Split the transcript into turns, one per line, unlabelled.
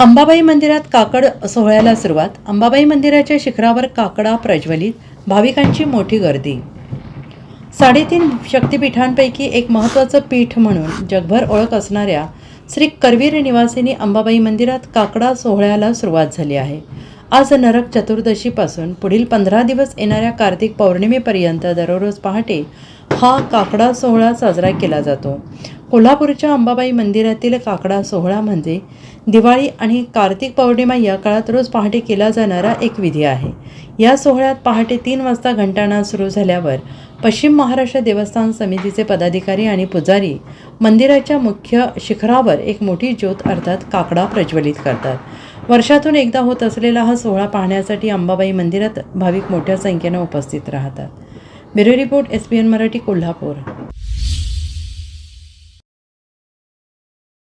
अंबाबाई मंदिरात काकड सोहळ्याला सुरुवात. अंबाबाई मंदिराच्या शिखरावर काकडा प्रज्वलित भाविकांची मोठी गर्दी. साडेतीन शक्तिपीठांपैकी एक महत्त्वाचं पीठ म्हणून जगभर ओळख असणाऱ्या श्री करवीर निवासिनी अंबाबाई मंदिरात काकडा सोहळ्याला सुरुवात झाली आहे. आज नरक चतुर्दशीपासून पुढील पंधरा दिवस येणाऱ्या कार्तिक पौर्णिमेपर्यंत दररोज पहाटे हा काकडा सोहळा साजरा केला जातो. कोल्हापूरच्या अंबाबाई मंदिरातील काकडा सोहळा म्हणजे दिवाळी आणि कार्तिक पौर्णिमा या काळात रोज पहाटे केला जाणारा एक विधी आहे. या सोहळ्यात पहाटे तीन वाजता घंटाणा सुरू झाल्यावर पश्चिम महाराष्ट्र देवस्थान समितीचे पदाधिकारी आणि पुजारी मंदिराच्या मुख्य शिखरावर एक मोठी ज्योत अर्थात काकडा प्रज्वलित करतात. वर्षातून एकदा होत असलेला हा सोहळा पाहण्यासाठी अंबाबाई मंदिरात भाविक मोठ्या संख्येनं उपस्थित राहतात. Bureau report S P N Marathi Kolhapur.